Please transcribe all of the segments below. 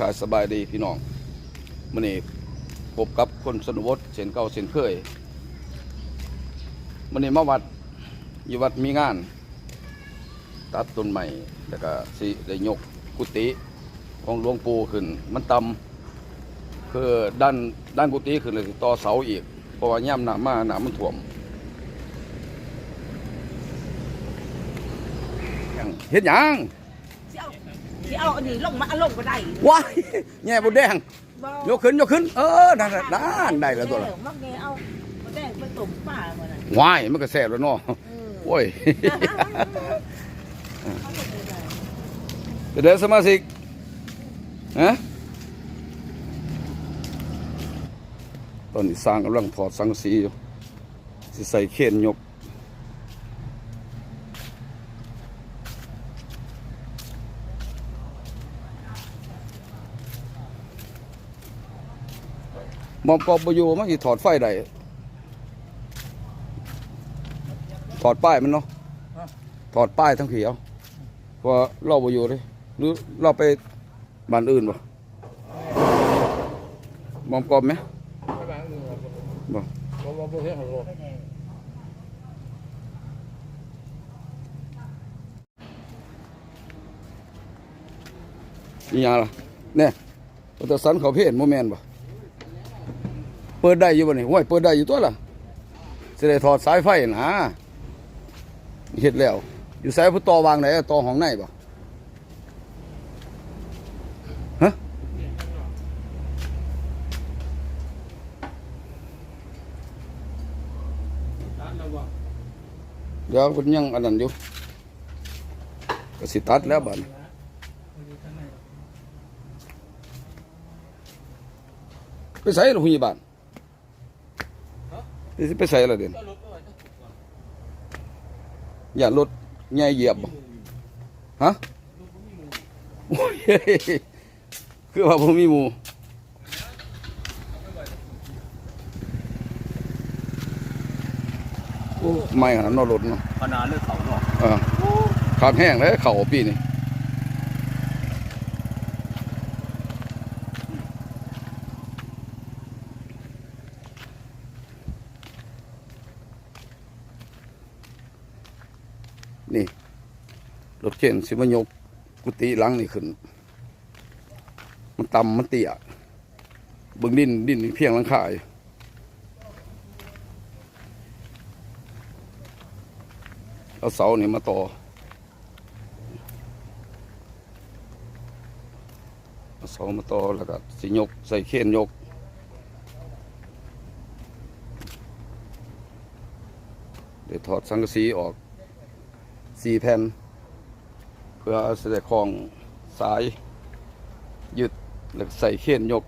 กายสบายดีพี่น้องมื่อนี้พบกับคนสนบทเช่นเก่าเช่นเคยมื่อนี้มาวัดอยู่วัดมีงาน ตัดต้นใหม่แล้วก็สิได้ยกกุฏิของหลวงปู่ขึ้น มันต่ำคือด้านด้านกุฏิขึ้นเลยต่อเสาอีกเพราะว่าย่ำหนามาหนามันถ่วมเฮ็ดหยัง เอาสิเอาอันนี้ลงมาเอาลงก็ได้ว้ายแง่บดแดงบ่ยกขึ้นยกขึ้น เออนั่นน่ะนั่นได้แล้วตัวละเออมักแกเอาบ่แดงไปต้มปลาบ่น่ะว้ายมันก็แซ่บแล้วเนาะเออโอ้ย เดี๋ยวสมาชิกฮะตอนนี้สร้างกำลังถอดสังกะสีอยู่สิใส่เข็นยก มอมกอบอยู่มันสิถอดไฟได้ถอดป้ายมันเนาะถอดป้ายทั้งเขียวเพราะว่าเราบ่อยู่เลยหรือเราไปบ้านอื่นบ่มอมกอบไหมไม่บางหนึ่งหรอกบ่ผมว่าพวกนี้ของผมนี่ยังล่ะเนี่ยปัตตสันเขาเพศโมแมนบ่เปิดได้อยู่บ่นี่ห้วยเปิดได้อยู่ตัวล่ะสิได้ถอดสายไฟนะเฮ็ดแล้ว อยู่สายผู้ต่อวางไหนต่อห้องในบ่ฮะเดี๋ยวเพิ่นยังอันนั้นอยู่ก็สิตัดแล้วบัดนี้ไปใส่โรงพยาบาล นี่สิไปใส่ละเด่นอย่ารถใหญ่เหยียบบ่ฮะโอ้ยคือว่าผมมีหมู่โอ้ไม่ขนาดนอนรถเนาะขนาดเลือกเขาเนาะอ่าขาดแห้งเลยเข่าปีนี่ นี่รถเข็นสิมายกกุฏิหลังนี่ขึ้น มันต่ำมันเตี้ยเบิ่งดินดินเพียงหลังคาอยเอาเสานี่มาต่อเอาเสามาต่อแล้วก็สิยกใส่เข็นยกเดี๋ยวถอดสังกะสีออก สี่แผ่น เพื่อเอาเสด็จคองสายยึดแล้วก็ใส่เข็นยก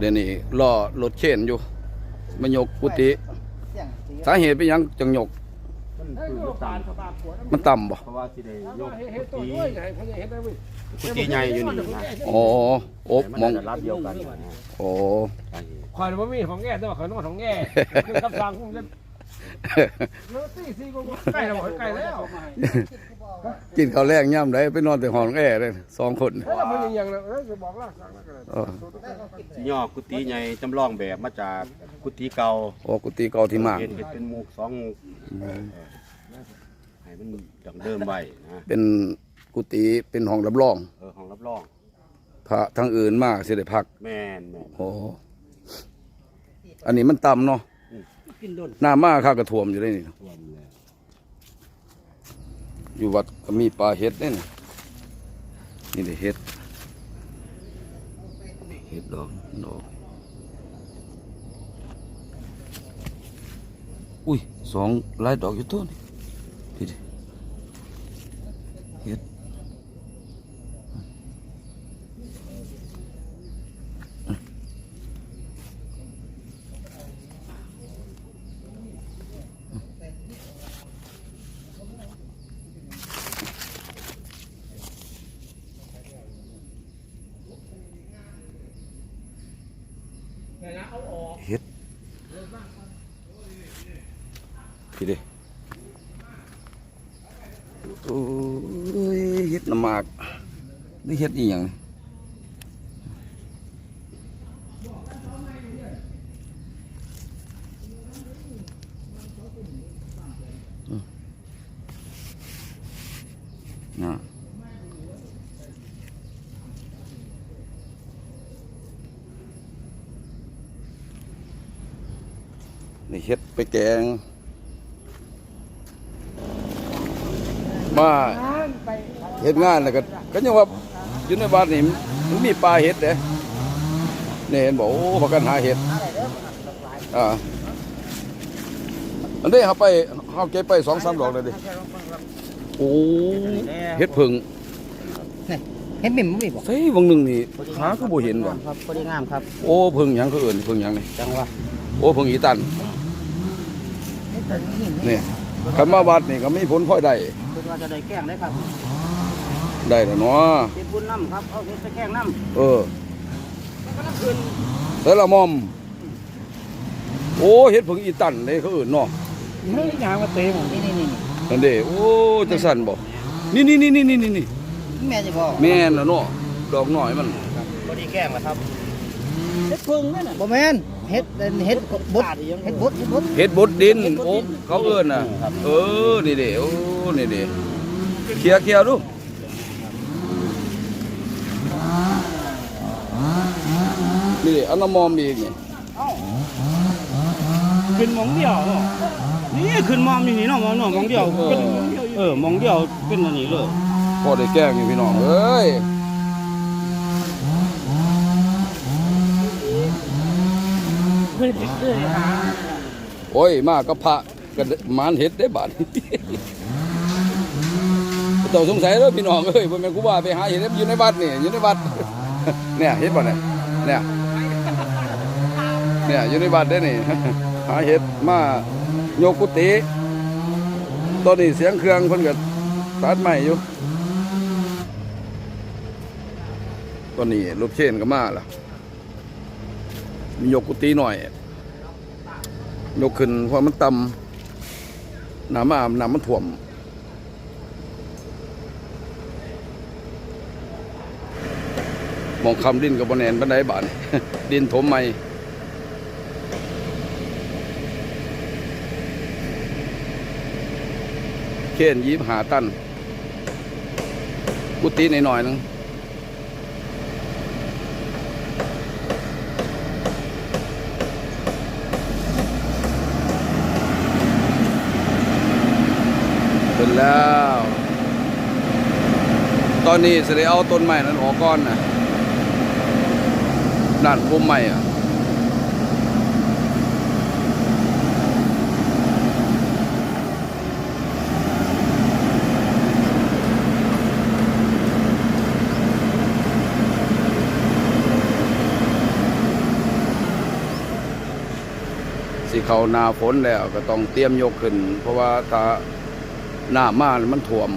เดี๋ยวนี้รอรถเข็นอยู่มายกกุฏิสาเหตุเป็นหยังจังยก มันคือลูกตาลมันต่ำบ่เพราะว่าที่ได้ยกเฮ็ดตัวกุฏิด้วยไงเขาจะเฮ็ดได้เว้ยกุฏิใหญ่อยู่นี่นะอ๋อโอบมองจะรับเดียวกันนะโอ้ คอยว่ามีของแง่แต่ว่าขอยนอนของแง่คือคำสั่งคงจะ เนื้อสี่สี่ก็ใกล้แล้วบ่ใกล้แล้วกินข้าวแรงย่ำได้ไปนอนแต่ห้องแอร์เลยสองคนแล้วมันยังแล้วจะบอกล่ะสั่งแล้วก็ได้เออที่ย่อกุฏิใหญ่จำลองแบบมาจากกุฏิเก่าโอ้กุฏิเก่าที่มากเห็นเป็นหมูกสองหมูกให้มันดังเดิมไว้นะเป็นกุฏิเป็นห้องรับรองเออของรับรองพระทั้งอื่นมากสิได้พัก แม่นโอ้อันนี้มันต่ำเนาะ กินดนหน้ามาข้ากระท่วมอยู่ได้นี่ ท่วมเลยอยู่วัดก็มีปลาเห็ดเนี่ยนี่นี่ได้เห็ดเห็ดดอกดอกอุ้ยสองหลายดอกอยู่ต้นนี่ นี่เฮ็ดอีหยังอืมน่ะนี่เฮ็ดไปแกงมาเฮ็ดงานแล้วก็ก็ยังว่า อยู่ในบ้านนี่มันมีปลาเฮ็ดเด้นี่เห็นบอกโอ้พากันหาเห็ดอ่าอันนี้เขาไปเขาเก็บไปสองสามดอกเลยดิโอ้เฮ็ดผึ่งเห็นบิ่มบ่มีบ่ใส่วงหนึงนี่หาก็บ่เห็นว่ะครับพอดีงามครับโอ้ผึ่งหยังคือเอื่นผึ่งหยังนี่จังหวะโอ้ผึ่งอีตันนี่คันมาวัดนี่ก็มีผลพลอยได้คือว่าจะได้แกล้งได้ครับ ได้แล้วเนาะเฮ็ดบุญน้ำครับเอาเฮ็ดไปแกล้งน้เออแต่ละมอม โอ้เฮ็ดผึ่งอีตันเลยเขาเอื่นเนาะเฮ้ยยางมาเตะผมำนี่นี่นี่นั่นเด้โอ้จังสั่นบ่นี่นี่นี่นี่นี่นี่นี่แม่จะบอกแม่นแล้วเนาะดอกน้อยมันพอดีแกล้งแล้วครับเฮ็ดพึ่งนั่นน่ะบ่แม่นเฮ็ดเป็นเฮ็ดบดเฮ็ดบดเฮ็ดบดเฮ็ดบดดินโอ้เขาเอิ้นน่ะเออนี่เด้โอ้นี่เด้เคลียร์เคลียร์ดู นี่เด้อันน้ำมอมอีกนี่ขึ้นหมองเดียวเนาะนี่ขึ้นมอมนี่นี่เนาะมองเนาะมองเดียวเป็นเออมองเดียวเป็นอันนี้เลยพอได้แกล้งอยู่พี่น้องเอ้ยเพื่อนเด็กเลยหาโอ้ยมากับพระก็หมานเฮ็ดได้บาดบ่ต้องสงสัยเด้อพี่น้องเอ้ยบ่แม่นกูว่าไปหาเฮ็ดอยู่ในวัดนี่อยู่ในวัดเนี่ยเฮ็ดบ่เนี่ยเนี่ย เนี่ยอยู่ในวัดเด้นี่ หาเฮ็ดมาโยกกุฏิตอนนี้เสียงเครื่องเพิ่นก็ตัดใหม่อยู่ตอนนี้รถเช่นก็มาล่ะ มียกกุฏิหน่อย ยกขึ้นเพราะมันต่ำน้ำมาน้ำมันท่วมมองคำดินกับบนแนนบันไดบานดินถมใหม่ เขียนยีบหาตันกุฏิหน่อยๆนึงเป็นแล้ว ตอนนี้จะได้เอาต้นไม้นั้นออกก่อนนะด้านพุ่มใหม่อะสิ เขาหนาฝนแล้วก็ต้องเตรียมยกขึ้น เพราะว่าถ้าหน้ามามันท่วม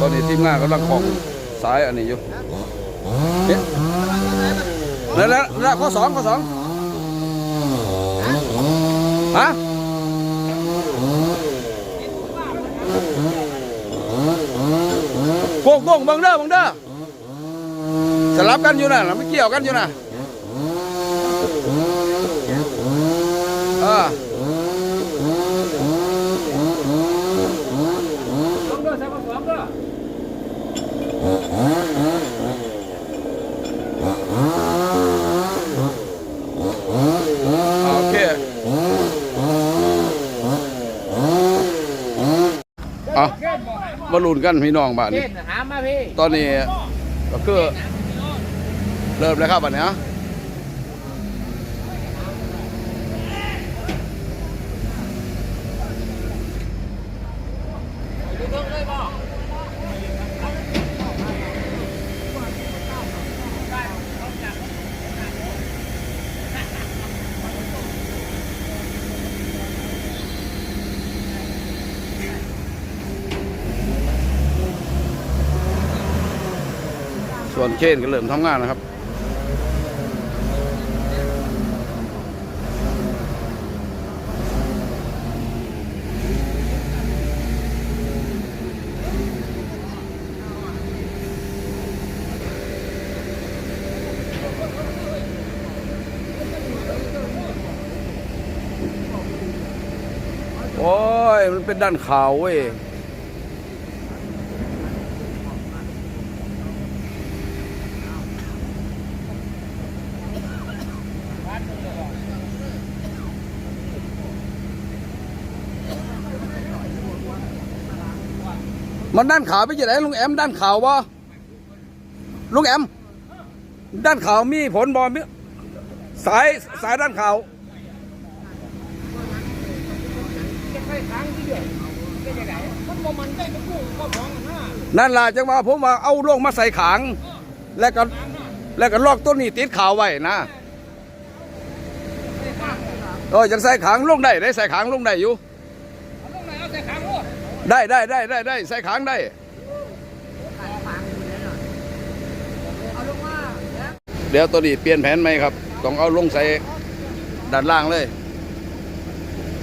ตอนนี้ทีมงานกำลังของสายอันนี้อยู่ เอ๊ะนั่นแหละนั่นแหละข้อสองข้อสองฮะโป่งโป่งบังเด้อบังเด้อสลับกันอยู่นะไม่เกี่ยวกันอยู่นะอ่า สองเด้อใส่มาสองเด้อ โอเคเอา มาลุ้นกันพี่น้องบ้านเล่นี้นหามาพี่ตอนนี้ก็คือเริ่มแล้วครับอันเนี้ย ส่นเคนก็เริ่มทำงานนะครับโอ้ย มันเป็นด้านขาวเว้ย มันด้านขาวไปจะไหนลุงแอมด้านขาววะลุงแอม ด้านขาวมีผลบอมสายสายด้านขาวนั่นล่ะจังว่าผมว่าเอาลงมาใส่ขาง แล้วก็แล้วก็ลอกต้นนี้ติดขาวไว้นะเออยังใส่ขางลงได้ได้ใส่ขางลงได้อยู่ ได้ได้ได้ได้ได้ใส่ขางได้เดี๋ยวตัวนี้เปลี่ยนแผนไหมครับ ต้องเอาลงใส่ด้านล่างเลย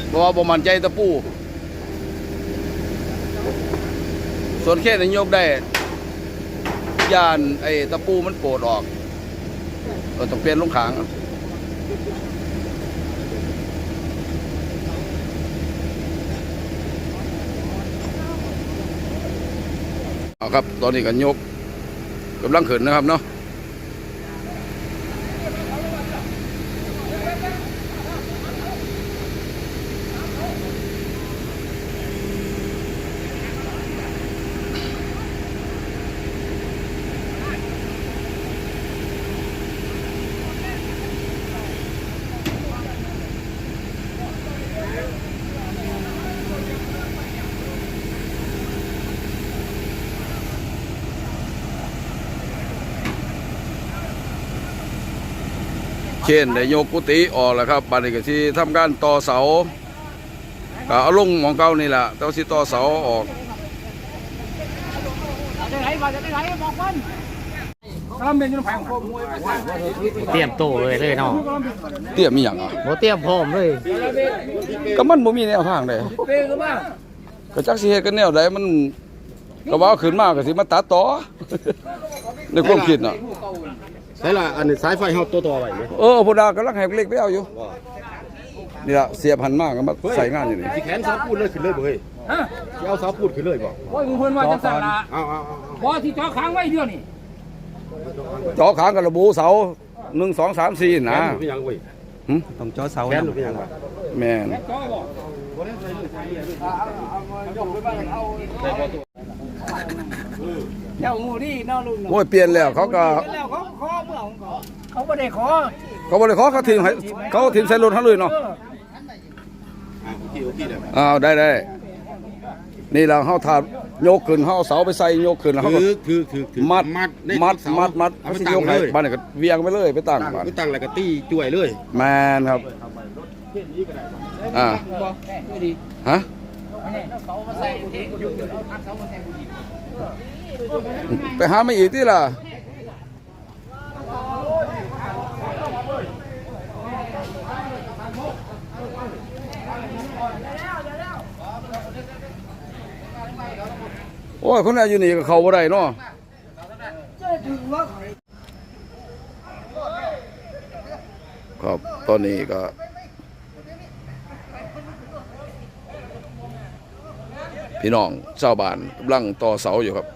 เพราะว่าบ่มันใจตะปู ส่วนแค่นี้ยกได้ยานไอ้ตะปูมันโปดออกเราต้องเปลี่ยนลงขาง เอาครับ ตอนนี้ก็ยกกำลังขึ้นนะครับเนาะ เช่นได้โยกกุฏิออกแล้วครับบัดนี้ก็สิทำการต่อเสาก็เอาลงหมองเก่านี่แหละแต่ว่าสิต่อเสาออกจะไหนมาจะไหนบอกมันถ้าเป็นยังไงผมมวยไปทางเตรียมโตเลยเลยเนาะเตี้ยมีหยังอะโมเตรียมพร้อมเลย ก็มันบ่มีแนวทางเลยเป้กันมาก็จักสิเฮ็ดกันแนวใดมันก็ว่าเอาขึ้นมาก็สิมาตัดต่อ ในความคิดน่ะ ใช่ละอันนี้สายไฟเฮาตัวต่อไว้ไหมเออพุ่นน่ะกำลังให้เล็กไปเอาอยู่นี่ล่ะเสียบหันมากก็มาใส่งานอยู่นี่สิแขนสาวพูดเลยขึ้นเลยบ่เฮ้ยฮะสิเอาสาวพูดขึ้นเลยบ่โอ้ยมึงเพิ่นว่าจังสั่นละเอาเอาเอาบ่ที่จ่อค้างไว้เดียวนี่จอขางกับระบุเสา1 2 3 4แขนะนหรือเป็นหยังเว้ยหึต้องจอเสาแขนหรือเป็นหยังวะแม่นจ่อบ่เจ้างูนี่เนาะลุงโอ้ยเปลี่ยนแล้วเขาก็แล้ว เขาขอเมื่อของเขาเขาไม่ได้ขอเขาบ่ได้ขอเขาทีมให้เขาทีมใส่รถเขาเลยเนาะเอออ่าโอเคโอเคเลยอ้าวได้ได้นี่เราเฮาถาดโยกขึ้นเฮาเอาเสาไปใส่โยกขึ้นแล้วเขาก็ถือถือถือถือมัดมัดในมัดเสามัดมัดเอาไปสิตั้ยงกเลให้ยบ้านนก็เวียงไปเลยไปตั้งตั้งบ้านคือตั้งแล้วก็ตีจ่วยเลยแมนครับอ่าฮะไปหามาอีกที่ล่ะ อ้ยคนนี้อยู่นี่ก็เข้าบ่ได้เนาะครับตอนนี้ก็พี่น้องชาบ้านกำลังต่อเสาอยู่ครับ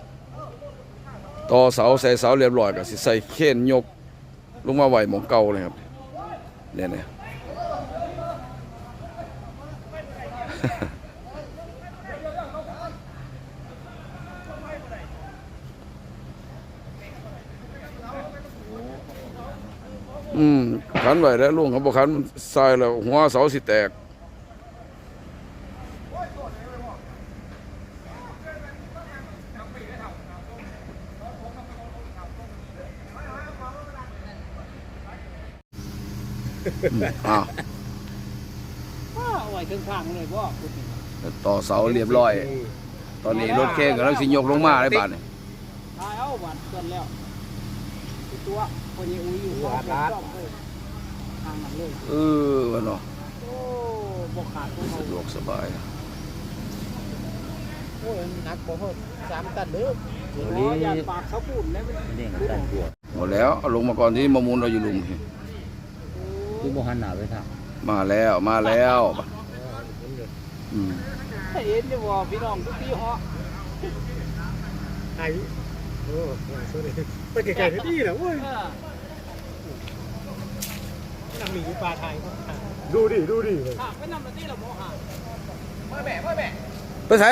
ต่อเสาใส่เสาเรียบร้อยก็สิใส่เข็นยก ลงมาไหวหมองเก่าเลยครับเนี่ยเนี่ย อืม ขันไหวแล้วลุงเขาบอกขันมันทรายแล้วหัวเสาสิแตกอ้าวเอาไว้ถึงข้างเลยบ่ต่อเสาเรียบร้อย ตอนนี้รถเคนกำลังสิยกลงมาได้บาดนี่ตายเอาบัดเกินแล้วตัวคนนี้อุ้ยอยู่ร้านางนั้นเลยเออวะเนาะโอ้บ่ขาดของเขาสะดวกสบายโอ้ยหนักบ่เพิ่มสามตันเด้อโอ้ยอยากปากเขาพูดแล้วมันเด้งตันกลัวหมดแล้วเอาลงมาก่อนที่มามูลเราอยู่ลุมสิคือบ่หันหน้าไปทางมาแล้วมาแล้วอืมเห็นอยู่ว่าพี่น้องทุกที่เหาะไอ้โอ้สวัสดีไปไกลๆที่เหรอเว้ย เออนั่งมีปลาไทยดูดิดูดิหากไปนำมาที่ละโมหะไปใส่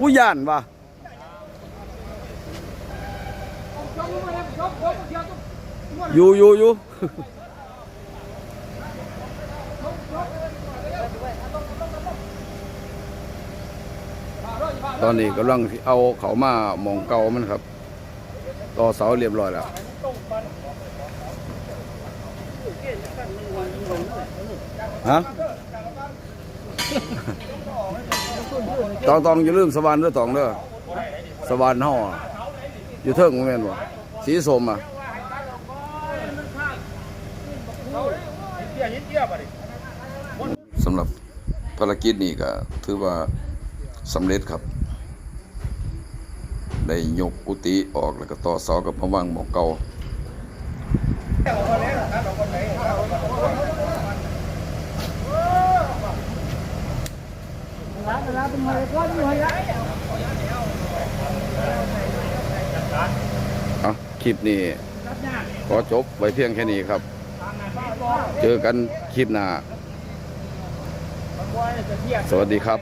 อุ้ยย่านว่ะอยู่อยู่อยู่ตอนนี้กำลังสิเอาเขามาหมองเก่ามันครับ ต่อเสาเรียบร้อยแล้ว ฮะตองตองอย่าลืมสวรรค์เด้อตองเด้อสวรรค์เฮาออยู่เทิงบ่แม่นบ่สีสมอะสำหรับภารกิจนี้ก็ถือว่าสำเร็จครับ ได้ยกกุฏิออกแล้วก็ต่อเสากับพระวังหมองเก่า เอาคลิปนี้ก็จบไว้เพียงแค่นี้ครับ เจอกันคลิปหน้า สวัสดีครับ